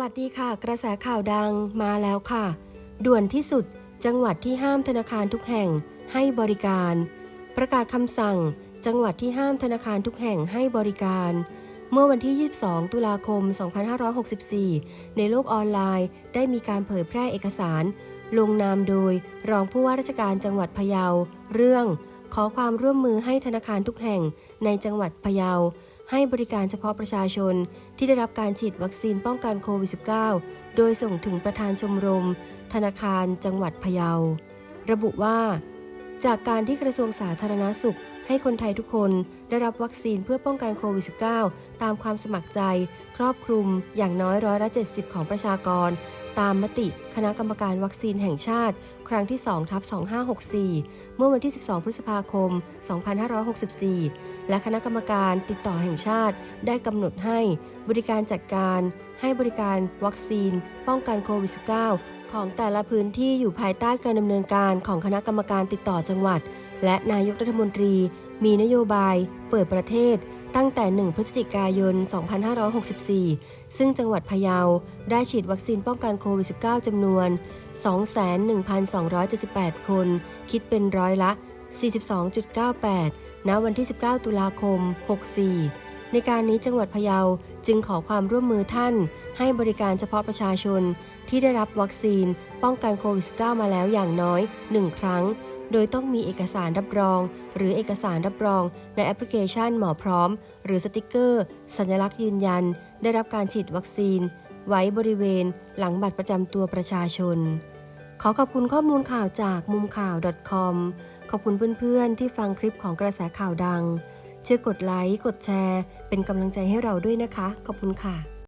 วัสดีค่ะ กระแสข่าวดังมาแล้วค่ะ ด่วนที่สุดจังหวัดที่ห้ามธนาคารทุกแห่งให้บริการ ประกาศคำสั่ง จังหวัดที่ห้ามธนาคารทุกแห่งให้บริการ เมื่อวันที่ 22 ตุลาคม 2564 ในโลกออนไลน์ ได้มีการเผยแพร่เอกสาร ลงนามโดย รองผู้ว่าราชการจังหวัดพะเยา เรื่อง ขอความร่วมมือให้ธนาคารทุกแห่งในจังหวัดพะเยา ให้บริการเฉพาะประชาชนที่ได้รับการฉีดวัคซีนป้องกันโควิด -19 โดยส่งถึงประธานชมรม ธนาคารจังหวัดพะเยา ระบุว่า จากการที่กระทรวงสาธารณาสุข ให้คนไทยทุกคนได้รับวัคซีนเพื่อป้องกันโควิด -19 ตามความสมัครใจ ครอบคลุมอย่างน้อยร้อยละ70 ของประชากร ตามมติคณะกรรมการวัคซีนแห่งชาติ ครั้งที่2ทับ2564 เมื่อวันที่ 12 พฤษภาคม 2564 และคณะกรรมการติดต่อแห่งชาติได้กำหนดให้บริการจัดการให้บริการวัคซีน ป้องกันโควิด -19 ของแต่ละพื้นที่อยู่ภายใต้การดำเนินการของคณะกรรมการติดต่อจังหวัด และนายกรัฐมนตรีมีนโยบายเปิดประเทศตั้งแต่ 1 พฤศจิกายน 2564 ซึ่งจังหวัดพะเยาได้ฉีดวัคซีนป้องกันโควิด -19 จำนวน 21,278 คน คิดเป็นร้อยละ 42.98 ณ วันที่ 19 ตุลาคม 64 ในการนี้จังหวัดพะเยาจึงขอความร่วมมือท่าน ให้บริการเฉพาะประชาชนที่ได้รับวัคซีนป้องกันโควิด -19 มาแล้วอย่างน้อย 1 ครั้ง โดยต้องมีเอกสารรับรอง หรือเอกสารรับรอง ในแอปพลิเคชันหมอพร้อม หรือสติกเกอร์ สัญลักษณ์ยืนยัน ได้รับการฉีดวัคซีน ไว้บริเวณ หลังบัตรประจำตัวประชาชน ขอขอบคุณข้อมูลข่าวจากมุมข่าว .com ขอบคุณเพื่อนๆ ที่ฟังคลิปของกระแสข่าวดังช่วยกดไลค์ กดแชร์ เป็นกำลังใจให้เราด้วยนะคะ ขอบคุณค่ะ